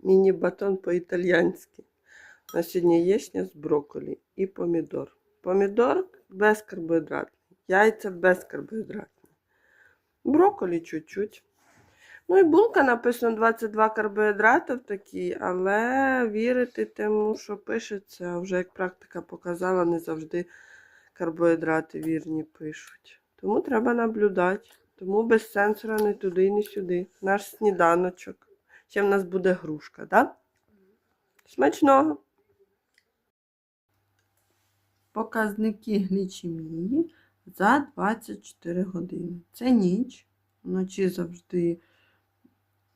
Міні-батон по-італьянськи. На сьогодні яєчня з брокколі і помідор. Помідор безкарбоїдратний, яйця безкарбоїдратні. Брокколі чуть-чуть. Ну і булка написано 22 карбоїдрати в такій, але вірити тому, що пишеться, вже як практика показала, не завжди карбоїдрати вірні пишуть. Тому треба наблюдати. Тому без сенсора не туди і не сюди. Наш сніданочок. Ще в нас буде грушка, так? Смачного! Показники глічемії за 24 години. Це ніч. Вночі завжди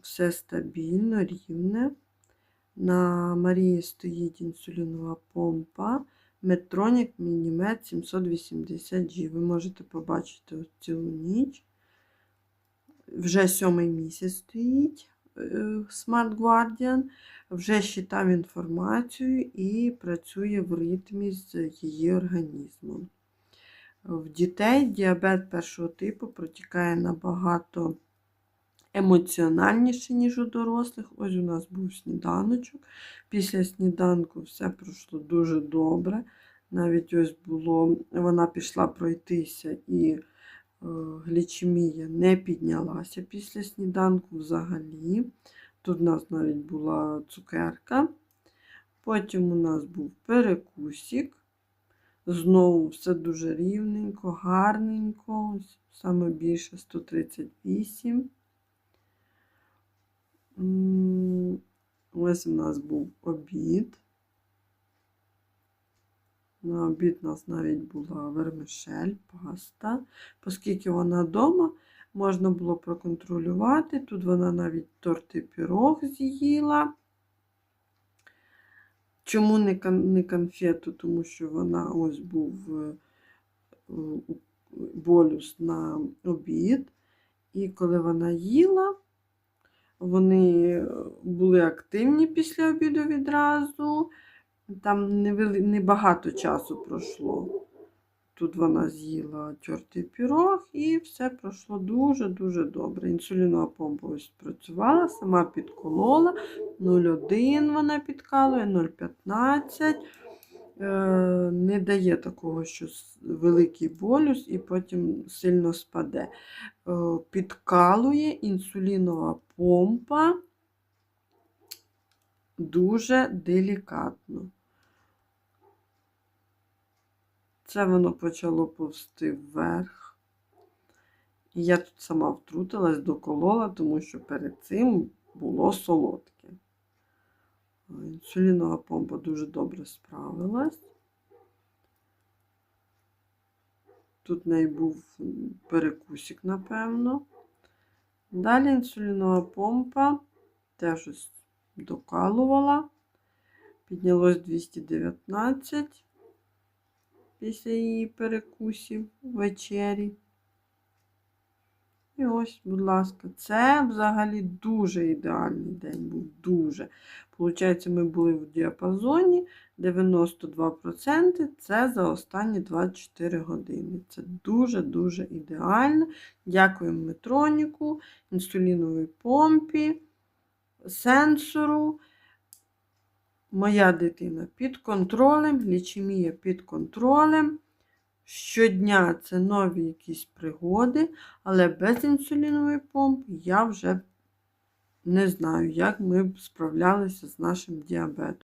все стабільно, рівне. На Марії стоїть інсулінова помпа. Медтронік Мінімет 780G. Ви можете побачити ось цілу ніч. Вже сьомий місяць стоїть Smart Guardian. Вже считав інформацію і працює в ритмі з її організмом. В дітей діабет першого типу протікає набагато емоціональніше, ніж у дорослих. Ось у нас був сніданочок. Після сніданку все пройшло дуже добре. Навіть ось було, вона пішла пройтися і глічемія не піднялася після сніданку взагалі. Тут у нас навіть була цукерка. Потім у нас був перекусик. Знову все дуже рівненько, гарненько. Саме більше 138. Ось у нас був обід. На обід нас навіть була вермишель, паста. Оскільки вона вдома, можна було проконтролювати. Тут вона навіть торт і пірог з'їла. Чому не, кон- не конфету? Тому що вона ось був е, болюс на обід. І коли вона їла, вони е, були активні після обіду відразу. Там небагато часу пройшло. Тут вона з'їла тертий пірог і все пройшло дуже-дуже добре. Інсулінова помпа ось працювала, сама підколола. 0,1 вона підкалує, 0,15. Е, Не дає такого, що великий болюс і потім сильно спаде. Е, Підкалує інсулінова помпа дуже делікатно. Це воно почало повсти вверх. І я тут сама втрутилась, доколола, тому що перед цим було солодке. Інсулінова помпа дуже добре справилась. Тут в неї був перекусик, напевно. Далі інсулінова помпа теж ось докалувала. Піднялось 219 після її перекусів ввечері. І ось, будь ласка, це взагалі дуже ідеальний день був. Дуже. Получається, ми були в діапазоні 92%. Це за останні 24 години. Це дуже-дуже ідеально. Дякуємо Метроніку, інсуліновій помпі, сенсору. Моя дитина під контролем, глічемія під контролем. Щодня це нові якісь пригоди, але без інсулінової помпи я вже не знаю, як ми б справлялися з нашим діабетом.